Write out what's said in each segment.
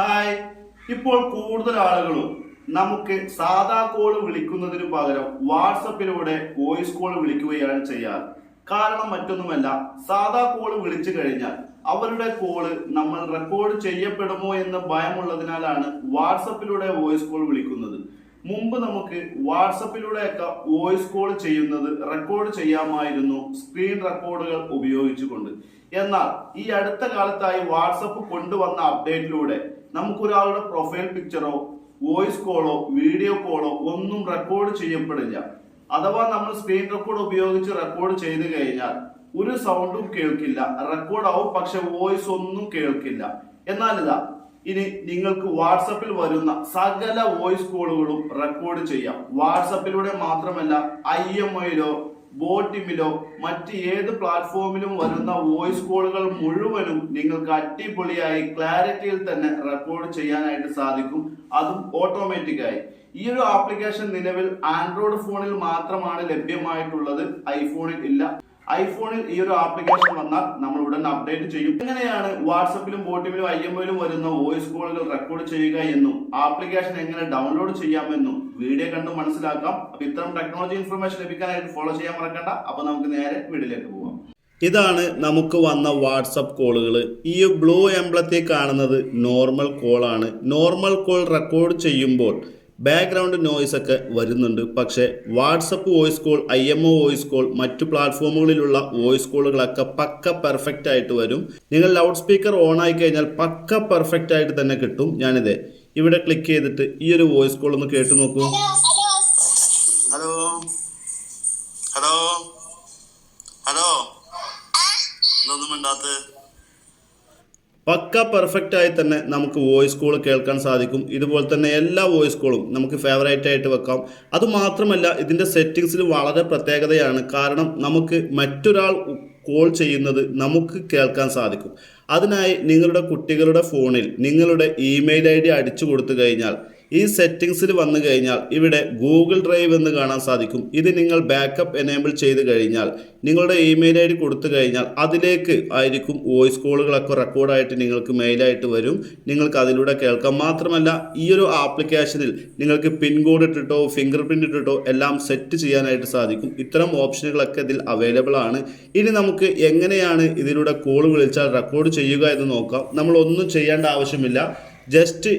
Hi. ഇപ്പോൾ കൂടുതൽ ആളുകളും നമുക്ക് സാധാ കോൾ വിളിക്കുന്നതിന് പകരം വാട്സപ്പിലൂടെ വോയിസ് കോൾ വിളിക്കുകയാണ് ചെയ്യാറ്. കാരണം മറ്റൊന്നുമല്ല സാധാ കോൾ വിളിച്ചു കഴിഞ്ഞാൽ അവരുടെ കോൾ നമ്മൾ റെക്കോർഡ് ചെയ്യപ്പെടുമോ എന്ന് ഭയമുള്ളതിനാലാണ് വാട്സപ്പിലൂടെ വോയിസ് കോൾ വിളിക്കുന്നത്. മുമ്പ് നമുക്ക് വാട്സപ്പിലൂടെയൊക്കെ വോയിസ് കോൾ ചെയ്യുന്നത് റെക്കോർഡ് ചെയ്യാമായിരുന്നു സ്ക്രീൻ റെക്കോർഡുകൾ ഉപയോഗിച്ചുകൊണ്ട്. എന്നാൽ ഈ അടുത്ത കാലത്തായി വാട്സപ്പ് കൊണ്ടുവന്ന അപ്ഡേറ്റിലൂടെ നമുക്കൊരാളുടെ പ്രൊഫൈൽ പിക്ചറോ വോയിസ് കോളോ വീഡിയോ കോളോ ഒന്നും റെക്കോർഡ് ചെയ്യപ്പെടില്ല. അഥവാ നമ്മൾ സ്ക്രീൻ റെക്കോർഡ് ഉപയോഗിച്ച് റെക്കോർഡ് ചെയ്തു കഴിഞ്ഞാൽ ഒരു സൗണ്ടും കേൾക്കില്ല. റെക്കോർഡ് ആവും പക്ഷെ വോയിസ് ഒന്നും കേൾക്കില്ല. എന്നാൽ ഇതാ ഇനി നിങ്ങൾക്ക് വാട്സപ്പിൽ വരുന്ന സകല വോയിസ് കോളുകളും റെക്കോർഡ് ചെയ്യാം. വാട്സപ്പിലൂടെ മാത്രമല്ല ഐ എം ഒയിലോ ബോട്ടിമിലോ മറ്റ് ഏത് പ്ലാറ്റ്ഫോമിലും വരുന്ന വോയിസ് കോളുകൾ മുഴുവനും നിങ്ങൾക്ക് അടിപൊളിയായി ക്ലാരിറ്റിയിൽ തന്നെ റെക്കോർഡ് ചെയ്യാനായിട്ട് സാധിക്കും. അതും ഓട്ടോമാറ്റിക്കായി ഈ ഒരു ആപ്ലിക്കേഷൻ നിലവിൽ ആൻഡ്രോയിഡ് ഫോണിൽ മാത്രമാണ് ലഭ്യമായിട്ടുള്ളത്. ഐഫോണിൽ ഇല്ല. ഐഫോണിൽ ഈ ഒരു ആപ്ലിക്കേഷൻ വന്നാൽ നമ്മൾ ഉടൻ അപ്ഡേറ്റ് ചെയ്യും. എങ്ങനെയാണ് വാട്സപ്പിലും ബോട്ടിമിലും ഐ വരുന്ന വോയിസ് കോളുകൾ റെക്കോർഡ് ചെയ്യുക എന്നും ആപ്ലിക്കേഷൻ എങ്ങനെ ഡൗൺലോഡ് ചെയ്യാമെന്നും വീഡിയോ കണ്ട് മനസ്സിലാക്കാം. അപ്പൊ ഇത്തരം ടെക്നോളജി ഇൻഫർമേഷൻ ലഭിക്കാനായിട്ട് ഫോളോ ചെയ്യാൻ മറക്കണ്ട. അപ്പൊ നമുക്ക് നേരെ വീഡിയോയിലേക്ക് പോവാം. ഇതാണ് നമുക്ക് വന്ന വാട്സപ്പ് കോളുകൾ ഈ ബ്ലൂ എംബ്ലത്തിൽ കാണുന്നത് നോർമൽ കോളാണ് നോർമൽ കോൾ റെക്കോർഡ് ചെയ്യുമ്പോൾ ബാക്ക്ഗ്രൗണ്ട് നോയ്സ് ഒക്കെ വരുന്നുണ്ട്. പക്ഷേ WhatsApp voice call I M O voice call മറ്റു പ്ലാറ്റ്ഫോമുകളിലുള്ള വോയിസ് കോളുകളൊക്കെ പക്ക പെർഫെക്റ്റ് ആയിട്ട് വരും. നിങ്ങൾ ലൗഡ് സ്പീക്കർ ഓൺ ആയി കഴിഞ്ഞാൽ പക്ക പെർഫെക്റ്റ് ആയിട്ട് തന്നെ കിട്ടും. ഞാനിത് ഇവിടെ ക്ലിക്ക് ചെയ്തിട്ട് ഈ ഒരു വോയിസ് കോൾ ഒന്ന് കേട്ട് നോക്കൂ. ഹലോ ഹലോ ഹലോ ഒന്നും മിണ്ടാത്ത പക്ക പെർഫെക്റ്റ് ആയി തന്നെ നമുക്ക് വോയിസ് കോൾ കേൾക്കാൻ സാധിക്കും. ഇതുപോലെ തന്നെ എല്ലാ വോയിസ് കോളും നമുക്ക് ഫേവറേറ്റ് ആയിട്ട് വെക്കാം. അതുമാത്രമല്ല ഇതിന്റെ സെറ്റിങ്സിൽ വളരെ പ്രത്യേകതയാണ്. കാരണം നമുക്ക് മറ്റൊരാൾ കോൾ ചെയ്യുന്നത് നമുക്ക് കേൾക്കാൻ സാധിക്കും. അതിനായി നിങ്ങളുടെ കുട്ടികളുടെ ഫോണിൽ നിങ്ങളുടെ ഇമെയിൽ ഐ ഡി അടിച്ചു കൊടുത്തു കഴിഞ്ഞാൽ ഈ സെറ്റിങ്സിൽ വന്നു കഴിഞ്ഞാൽ ഇവിടെ ഗൂഗിൾ ഡ്രൈവ് എന്ന് കാണാൻ സാധിക്കും. ഇത് നിങ്ങൾ ബാക്കപ്പ് എനേബിൾ ചെയ്ത് കഴിഞ്ഞാൽ നിങ്ങളുടെ ഇമെയിൽ ഐ ഡി കൊടുത്തു കഴിഞ്ഞാൽ അതിലേക്ക് ആയിരിക്കും വോയിസ് കോളുകളൊക്കെ റെക്കോർഡായിട്ട് നിങ്ങൾക്ക് മെയിലായിട്ട് വരും. നിങ്ങൾക്ക് അതിലൂടെ കേൾക്കാം. മാത്രമല്ല ഈ ഒരു ആപ്ലിക്കേഷനിൽ നിങ്ങൾക്ക് പിൻ കോഡ് ഇട്ടിട്ടോ ഫിംഗർ പ്രിന്റ് ഇട്ടിട്ടോ എല്ലാം സെറ്റ് ചെയ്യാനായിട്ട് സാധിക്കും. ഇത്തരം ഓപ്ഷനുകളൊക്കെ ഇതിൽ അവൈലബിൾ ആണ്. ഇനി നമുക്ക് എങ്ങനെയാണ് ഇതിലൂടെ കോൾ വിളിച്ചാൽ റെക്കോർഡ് ചെയ്യുക എന്ന് നോക്കാം. നമ്മൾ ഒന്നും ചെയ്യേണ്ട ആവശ്യമില്ല. ജസ്റ്റ്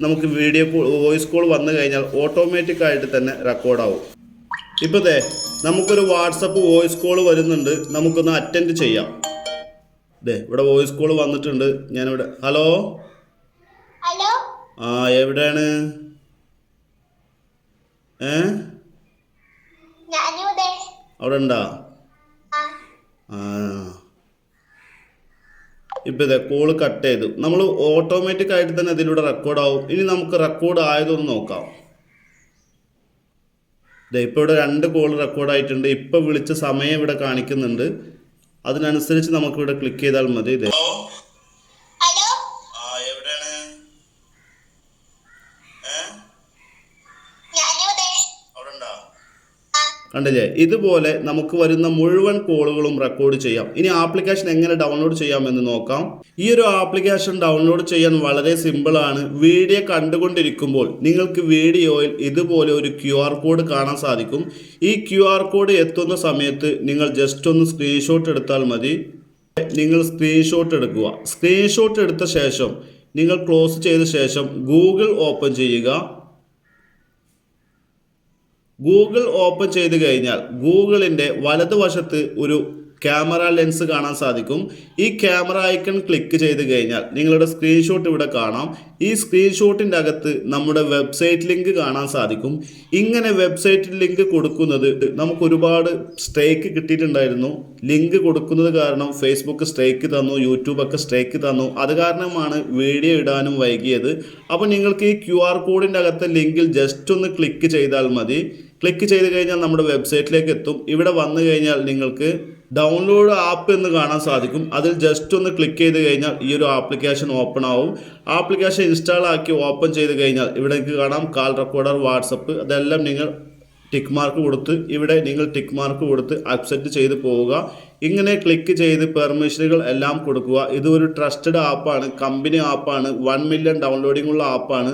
നമുക്ക് വീഡിയോ കോൾ വോയിസ് കോൾ വന്നു കഴിഞ്ഞാൽ ഓട്ടോമാറ്റിക് ആയിട്ട് തന്നെ റെക്കോർഡാവും ഇപ്പോൾ ദേ നമുക്കൊരു വാട്സപ്പ് വോയിസ് കോൾ വരുന്നുണ്ട് നമുക്കൊന്ന് അറ്റൻഡ് ചെയ്യാം. ദേ ഇവിടെ വോയിസ് കോൾ വന്നിട്ടുണ്ട് ഞാനിവിടെ ഹലോ? ഹലോ? ആ എവിടെയാണ്? ഏ? അവിടെ ഉണ്ടാ ആ ആ ഇപ്പം ഇതേ കോൾ കട്ട് ചെയ്തു. നമ്മൾ ഓട്ടോമാറ്റിക് ആയിട്ട് തന്നെ ഇതിലൂടെ റെക്കോർഡ് ആവും. ഇനി നമുക്ക് റെക്കോർഡ് ആയതൊന്ന് നോക്കാം. ഇപ്പോൾ ഇവിടെ രണ്ട് കോൾ റെക്കോർഡ് ആയിട്ടുണ്ട്. ഇപ്പോൾ വിളിച്ച സമയം ഇവിടെ കാണിക്കുന്നുണ്ട്. അതിനനുസരിച്ച് നമുക്ക് ഇവിടെ ക്ലിക്ക് ചെയ്താൽ മതി. ഇതേ ഹലോ ഹലോ ആ എവിടെയാണ് ഏ ഞാനിവിടെ അവിടെ ഉണ്ടാ ആ കണ്ടില്ലേ? ഇതുപോലെ നമുക്ക് വരുന്ന മുഴുവൻ കോളുകളും റെക്കോർഡ് ചെയ്യാം. ഇനി ആപ്ലിക്കേഷൻ എങ്ങനെ ഡൗൺലോഡ് ചെയ്യാമെന്ന് നോക്കാം. ഈ ഒരു ആപ്ലിക്കേഷൻ ഡൗൺലോഡ് ചെയ്യാൻ വളരെ സിമ്പിൾ ആണ്. വീഡിയോ കണ്ടുകൊണ്ടിരിക്കുമ്പോൾ നിങ്ങൾക്ക് വീഡിയോയിൽ ഇതുപോലെ ഒരു ക്യു കോഡ് കാണാൻ സാധിക്കും. ഈ ക്യു കോഡ് എത്തുന്ന സമയത്ത് നിങ്ങൾ ജസ്റ്റ് ഒന്ന് സ്ക്രീൻഷോട്ട് എടുത്താൽ മതി. നിങ്ങൾ സ്ക്രീൻഷോട്ട് എടുക്കുക. സ്ക്രീൻഷോട്ട് എടുത്ത ശേഷം നിങ്ങൾ ക്ലോസ് ചെയ്ത ശേഷം ഗൂഗിൾ ഓപ്പൺ ചെയ്യുക. ഗൂഗിൾ ഓപ്പൺ ചെയ്ത് കഴിഞ്ഞാൽ ഗൂഗിളിന്റെ വലതുവശത്ത് ഒരു ക്യാമറ ലെൻസ് കാണാൻ സാധിക്കും. ഈ ക്യാമറ ഐക്കൺ ക്ലിക്ക് ചെയ്ത് കഴിഞ്ഞാൽ നിങ്ങളുടെ സ്ക്രീൻഷോട്ട് ഇവിടെ കാണാം. ഈ സ്ക്രീൻഷോട്ടിന്റെ അകത്ത് നമ്മുടെ വെബ്സൈറ്റ് ലിങ്ക് കാണാൻ സാധിക്കും. ഇങ്ങനെ വെബ്സൈറ്റ് ലിങ്ക് കൊടുക്കുന്നത് നമുക്ക് ഒരുപാട് സ്ട്രൈക്ക് കിട്ടിയിട്ടുണ്ടായിരുന്നു. ലിങ്ക് കൊടുക്കുന്നത് കാരണം ഫേസ്ബുക്ക് സ്ട്രൈക്ക് തന്നു യൂട്യൂബൊക്കെ സ്ട്രൈക്ക് തന്നു. അത് കാരണമാണ് വീഡിയോ ഇടാനും വൈകിയത്. അപ്പോൾ നിങ്ങൾക്ക് ഈ ക്യു ആർ കോഡിന്റെ അകത്തെ ലിങ്കിൽ ജസ്റ്റ് ഒന്ന് ക്ലിക്ക് ചെയ്താൽ മതി. ക്ലിക്ക് ചെയ്ത് കഴിഞ്ഞാൽ നമ്മുടെ വെബ്സൈറ്റിലേക്ക് എത്തും. ഇവിടെ വന്നു കഴിഞ്ഞാൽ നിങ്ങൾക്ക് ഡൗൺലോഡ് ആപ്പ് എന്ന് കാണാൻ സാധിക്കും. അതിൽ ജസ്റ്റ് ഒന്ന് ക്ലിക്ക് ചെയ്ത് കഴിഞ്ഞാൽ ഈ ഒരു ആപ്ലിക്കേഷൻ ഓപ്പൺ ആവും. ആപ്ലിക്കേഷൻ ഇൻസ്റ്റാൾ ആക്കി ഓപ്പൺ ചെയ്ത് കഴിഞ്ഞാൽ ഇവിടെ നിങ്ങൾക്ക് കാണാം കാൾ റെക്കോർഡർ വാട്സപ്പ് അതെല്ലാം നിങ്ങൾ ടിക്ക് മാർക്ക് കൊടുത്ത് ഇവിടെ നിങ്ങൾ ടിക്ക് മാർക്ക് കൊടുത്ത് അക്സെപ്റ്റ് ചെയ്ത് പോവുക. ഇങ്ങനെ ക്ലിക്ക് ചെയ്ത് പെർമിഷനുകൾ എല്ലാം കൊടുക്കുക. ഇത് ഒരു ട്രസ്റ്റഡ് ആപ്പാണ് കമ്പനി ആപ്പാണ് വൺ മില്യൺ ഡൗൺലോഡിംഗ് ഉള്ള ആപ്പാണ്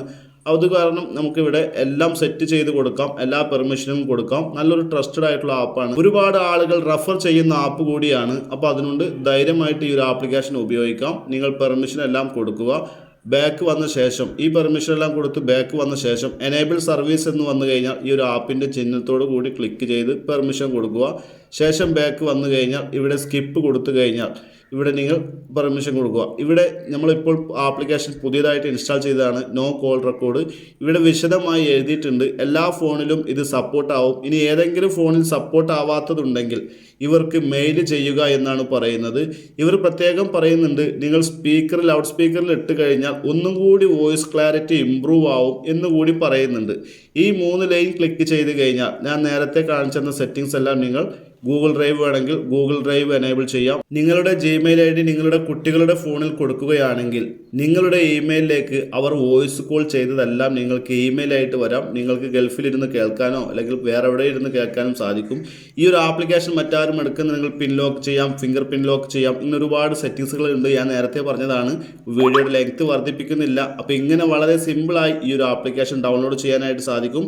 അത് കാരണം നമുക്കിവിടെ എല്ലാം സെറ്റ് ചെയ്ത് കൊടുക്കാം. എല്ലാ പെർമിഷനും കൊടുക്കാം. നല്ലൊരു ട്രസ്റ്റഡ് ആയിട്ടുള്ള ആപ്പാണ് ഒരുപാട് ആളുകൾ റെഫർ ചെയ്യുന്ന ആപ്പ് കൂടിയാണ്. അപ്പോൾ അതിനുണ്ട് ധൈര്യമായിട്ട് ഈ ഒരു ആപ്ലിക്കേഷൻ ഉപയോഗിക്കാം. നിങ്ങൾ പെർമിഷൻ എല്ലാം കൊടുക്കുക. ബാക്ക് വന്ന ശേഷം ഈ പെർമിഷൻ എല്ലാം കൊടുത്ത് ബാക്ക് വന്ന ശേഷം എനേബിൾ സർവീസ് എന്ന് വന്നു കഴിഞ്ഞാൽ ഈ ഒരു ആപ്പിന്റെ ചിഹ്നത്തോട് കൂടി ക്ലിക്ക് ചെയ്ത് പെർമിഷൻ കൊടുക്കുക. ശേഷം ബാക്ക് വന്നു കഴിഞ്ഞാൽ ഇവിടെ സ്കിപ്പ് കൊടുത്തു കഴിഞ്ഞാൽ ഇവിടെ നിങ്ങൾ പെർമിഷൻ കൊടുക്കുക. ഇവിടെ നമ്മളിപ്പോൾ ആപ്ലിക്കേഷൻ പുതിയതായിട്ട് ഇൻസ്റ്റാൾ ചെയ്തതാണ്. നോ കോൾ റെക്കോർഡ് ഇവിടെ വിശദമായി എഴുതിയിട്ടുണ്ട്. എല്ലാ ഫോണിലും ഇത് സപ്പോർട്ട് ആവും. ഇനി ഏതെങ്കിലും ഫോണിൽ സപ്പോർട്ട് ആവാത്തതുണ്ടെങ്കിൽ ഇവർക്ക് മെയിൽ ചെയ്യുക എന്നാണ് പറയുന്നത്. ഇവർ പ്രത്യേകം പറയുന്നുണ്ട് നിങ്ങൾ സ്പീക്കർ ലൗഡ് സ്പീക്കറിൽ ഇട്ട് കഴിഞ്ഞാൽ ഒന്നും കൂടി വോയിസ് ക്ലാരിറ്റി ഇമ്പ്രൂവ് ആവും എന്ന് കൂടി പറയുന്നുണ്ട്. ഈ മൂന്ന് ലൈൻ ക്ലിക്ക് ചെയ്ത് കഴിഞ്ഞാൽ ഞാൻ നേരത്തെ കാണിച്ചെന്ന സെറ്റിങ്സ് എല്ലാം നിങ്ങൾ ഗൂഗിൾ ഡ്രൈവ് വേണമെങ്കിൽ ഗൂഗിൾ ഡ്രൈവ് എനേബിൾ ചെയ്യാം. നിങ്ങളുടെ ജിമെയിൽ ഐ ഡി നിങ്ങളുടെ കുട്ടികളുടെ ഫോണിൽ കൊടുക്കുകയാണെങ്കിൽ നിങ്ങളുടെ ഇമെയിലിലേക്ക് അവർ വോയിസ് കോൾ ചെയ്തതെല്ലാം നിങ്ങൾക്ക് ഇമെയിൽ ആയിട്ട് വരാം. നിങ്ങൾക്ക് ഗൾഫിലിരുന്ന് കേൾക്കാനോ അല്ലെങ്കിൽ വേറെ എവിടെ ഇരുന്ന് കേൾക്കാനും സാധിക്കും. ഈ ഒരു ആപ്ലിക്കേഷൻ മറ്റാരും എടുക്കുന്ന നിങ്ങൾ പിൻ ലോക്ക് ചെയ്യാം ഫിംഗർ പിൻ ലോക്ക് ചെയ്യാം. ഇങ്ങനെ ഒരുപാട് സെറ്റിങ്സുകൾ ഉണ്ട് ഞാൻ നേരത്തെ പറഞ്ഞതാണ്. വീഡിയോയുടെ ലെങ്ത് വർദ്ധിപ്പിക്കുന്നില്ല. അപ്പോൾ ഇങ്ങനെ വളരെ സിമ്പിളായി ഈ ഒരു ആപ്ലിക്കേഷൻ ഡൗൺലോഡ് ചെയ്യാനായിട്ട് സാധിക്കും.